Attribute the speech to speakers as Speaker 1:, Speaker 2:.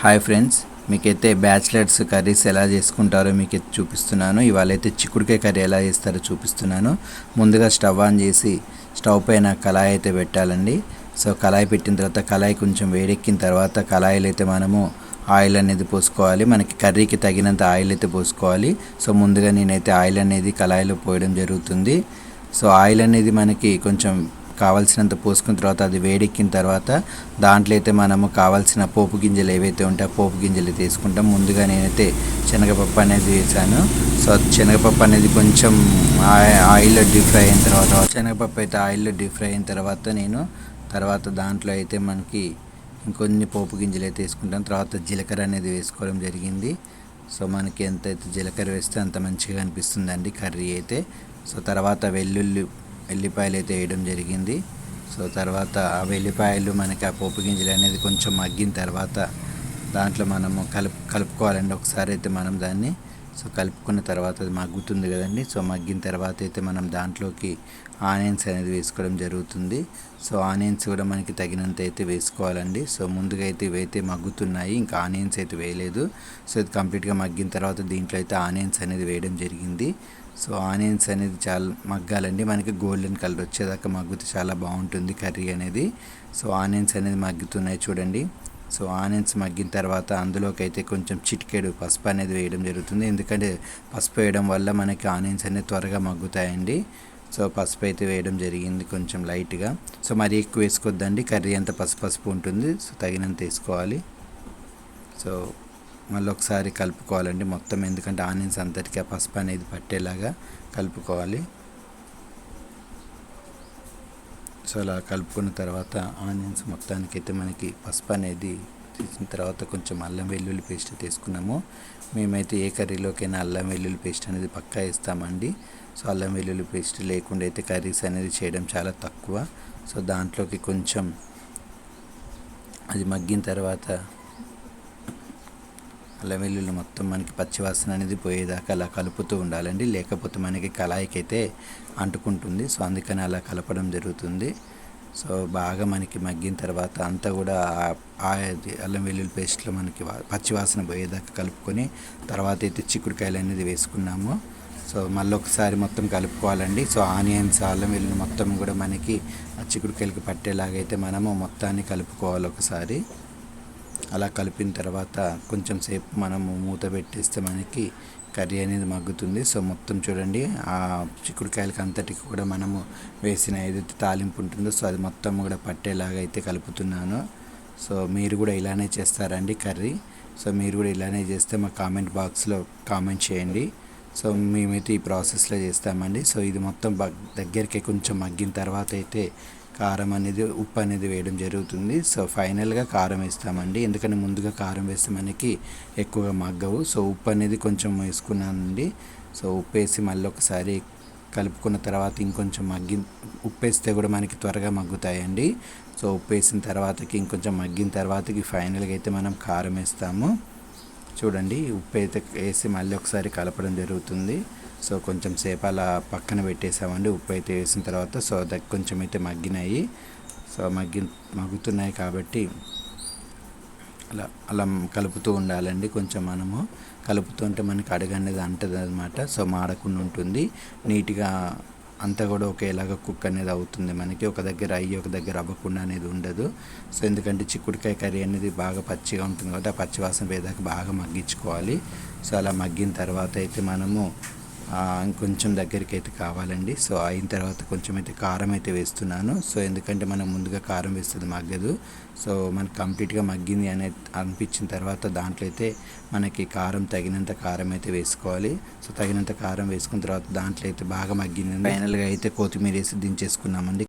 Speaker 1: Hi friends మీకైతే bachelors curries ఎలా చేసుకుంటారో మీకు అయితే చూపిస్తున్నాను. ఇవాళ అయితే చిక్కుడుకాయ కర్రీ ఎలా చేస్తారో చూపిస్తున్నాను. ముందుగా స్టవ్ ఆన్ చేసి స్టవ్ పైన కళాయి అయితే పెట్టాలండి. సో కళాయి పెట్టిన తర్వాత కళాయి కొంచెం వేడెక్కిన తర్వాత కళాయిలు అయితే మనము ఆయిల్ అనేది పోసుకోవాలి. మనకి కర్రీకి తగినంత ఆయిల్ అయితే పోసుకోవాలి. సో ముందుగా నేనైతే ఆయిల్ అనేది కళాయిలో పోయడం జరుగుతుంది. సో ఆయిల్ అనేది మనకి కొంచెం కావాల్సినంత పోసుకున్న తర్వాత అది వేడెక్కిన తర్వాత దాంట్లో అయితే మనము కావాల్సిన పోపు గింజలు ఏవైతే ఉంటాయో పోపు గింజలు తీసుకుంటాం. ముందుగా నేనైతే శనగపప్పు అనేది వేసాను సో శనగపప్పు అనేది కొంచెం ఆయిల్లో డీప్ ఫ్రై అయిన తర్వాత శనగపప్పు అయితే ఆయిల్లో డీప్ ఫ్రై అయిన తర్వాత నేను తర్వాత దాంట్లో అయితే మనకి ఇంకొన్ని పోపు గింజలు అయితే వేసుకుంటాం తర్వాత జీలకర్ర అనేది వేసుకోవడం జరిగింది. సో మనకి ఎంత అయితే జీలకర్ర వేస్తే అంత మంచిగా అనిపిస్తుందండి కర్రీ అయితే. సో తర్వాత వెల్లుల్లి వెల్లిపాయలు అయితే వేయడం జరిగింది. సో తర్వాత ఆ వెల్లిపాయలు మనకి ఆ పోపు గింజలు అనేది కొంచెం మగ్గిన తర్వాత దాంట్లో మనము కలుపు కలుపుకోవాలండి. ఒకసారి అయితే మనం దాన్ని సో కలుపుకున్న తర్వాత అది మగ్గుతుంది కదండి. సో మగ్గిన తర్వాత అయితే మనం దాంట్లోకి ఆనియన్స్ అనేది వేసుకోవడం జరుగుతుంది. సో ఆనియన్స్ కూడా మనకి తగినంత అయితే వేసుకోవాలండి. సో ముందుగా అయితే ఇవైతే మగ్గుతున్నాయి ఇంకా ఆనియన్స్ అయితే వేయలేదు. సో ఇది కంప్లీట్గా మగ్గిన తర్వాత దీంట్లో అయితే ఆనియన్స్ అనేది వేయడం జరిగింది. సో ఆనియన్స్ అనేది చాలా మగ్గాలండి. మనకి గోల్డెన్ కలర్ వచ్చేదాకా మగ్గితే చాలా బాగుంటుంది కర్రీ అనేది. సో ఆనియన్స్ అనేది మగ్గుతున్నాయి చూడండి. సో ఆనియన్స్ మగ్గిన తర్వాత అందులోకి అయితే కొంచెం చిటికెడు పసుపు అనేది వేయడం జరుగుతుంది. ఎందుకంటే పసుపు వేయడం వల్ల మనకి ఆనియన్స్ అనేది త్వరగా మగ్గుతాయండి. సో పసుపు అయితే వేయడం జరిగింది కొంచెం లైట్గా. సో మరీ ఎక్కువ వేసుకోవద్దండి కర్రీ అంత పసుపు పసుపు ఉంటుంది. సో తగినంత వేసుకోవాలి. సో మళ్ళీ ఒకసారి కలుపుకోవాలండి మొత్తం ఎందుకంటే ఆనియన్స్ అంతటికీ ఆ పసుపు అనేది పట్టేలాగా కలుపుకోవాలి. సో అలా కలుపుకున్న తర్వాత ఆనియన్స్ మొత్తానికి అయితే మనకి పసుపు అనేది తీసిన తర్వాత కొంచెం అల్లం వెల్లుల్లి పేస్ట్ తీసుకున్నాము. మేమైతే ఏ కర్రీలోకైనా అల్లం వెల్లుల్లి పేస్ట్ అనేది పక్కా ఇస్తామండి. సో అల్లం వెల్లుల్లి పేస్ట్ లేకుండా అయితే కర్రీస్ అనేది చేయడం చాలా తక్కువ. సో దాంట్లోకి కొంచెం అది మగ్గిన తర్వాత అల్లం వెల్లుల్లి మొత్తం మనకి పచ్చివాసన అనేది పోయేదాకా అలా కలుపుతూ ఉండాలండి. లేకపోతే మనకి కళాయికి అయితే అంటుకుంటుంది. సో అందుకని అలా కలపడం జరుగుతుంది. సో బాగా మనకి మగ్గిన తర్వాత అంతా కూడా ఆ- అల్లం వెల్లుల్లి పేస్ట్లో మనకి పచ్చివాసన పోయేదాకా కలుపుకొని తర్వాత అయితే చిక్కుడుకాయలు అనేది వేసుకున్నాము. సో మళ్ళీ ఒకసారి మొత్తం కలుపుకోవాలండి. సో ఆనియన్స్ అల్లం వెల్లుల్లి మొత్తం కూడా మనకి ఆ చిక్కుడుకాయలకి పట్టేలాగైతే మనము మొత్తాన్ని కలుపుకోవాలి ఒకసారి. అలా కలిపిన తర్వాత కొంచెం సేపు మనము మూత పెట్టేస్తే మనకి కర్రీ అనేది మగ్గుతుంది. సో మొత్తం చూడండి ఆ చిక్కుడుకాయలకి అంతటికి కూడా మనము వేసిన ఏదైతే తాలింపు ఉంటుందో సో అది మొత్తం కూడా పట్టేలాగా అయితే కలుపుతున్నాను. సో మీరు కూడా ఇలానే చేస్తారండి కర్రీ. సో మీరు కూడా ఇలానే చేస్తే మా కామెంట్ బాక్స్లో కామెంట్ చేయండి. సో మేమైతే ఈ ప్రాసెస్లో చేస్తామండి. సో ఇది మొత్తం దగ్గరికి కొంచెం మగ్గిన తర్వాత అయితే కారం అనేది ఉప్పు అనేది వేయడం జరుగుతుంది. సో ఫైనల్గా కారం వేస్తామండి. ఎందుకంటే ముందుగా కారం వేస్తే మనకి ఎక్కువగా మగ్గవు. సో ఉప్పు అనేది కొంచెం వేసుకున్నానండి. సో ఉప్పు వేసి మళ్ళీ ఒకసారి కలుపుకున్న తర్వాత ఇంకొంచెం మగ్గి ఉప్పు వేస్తే కూడా మనకి త్వరగా మగ్గుతాయండి. సో ఉప్పు వేసిన తర్వాతకి ఇంకొంచెం మగ్గిన తర్వాతకి ఫైనల్గా అయితే మనం కారం వేస్తాము. చూడండి ఉప్పు అయితే వేసి మళ్ళీ ఒకసారి కలపడం జరుగుతుంది. సో కొంచెం సేపు అలా పక్కన పెట్టేసామండి. ఉప్పు అయితే వేసిన తర్వాత సో అది కొంచెం అయితే మగ్గినాయి. సో మగ్గి మగ్గుతున్నాయి కాబట్టి అలా అలా కలుపుతూ ఉండాలండి కొంచెం మనము. కలుపుతుంటే మనకి అడుగు అనేది అంటది అనమాట సో మాడకుండా ఉంటుంది. నీట్గా అంతా కూడా ఒకేలాగా కుక్ అనేది అవుతుంది మనకి. ఒక దగ్గర అయ్యి ఒక దగ్గర అవ్వకుండా అనేది ఉండదు. సో ఎందుకంటే చిక్కుడుకాయ కర్రీ అనేది బాగా పచ్చిగా ఉంటుంది కాబట్టి ఆ పచ్చివాసన వేదాక బాగా మగ్గించుకోవాలి. సో అలా మగ్గిన తర్వాత అయితే మనము ఇంకొంచెం దగ్గరికి అయితే కావాలండి. సో అయిన తర్వాత కొంచెం అయితే కారం అయితే వేస్తున్నాను. సో ఎందుకంటే మనం ముందుగా కారం వేస్తుంది మగ్గదు. సో మనకి కంప్లీట్గా మగ్గింది అనే అనిపించిన తర్వాత దాంట్లో అయితే మనకి కారం తగినంత కారం అయితే వేసుకోవాలి. సో తగినంత కారం వేసుకున్న తర్వాత దాంట్లో అయితే బాగా మగ్గింది. ఫైనల్గా అయితే కొత్తిమీర వేసి దించేసుకున్నామండి.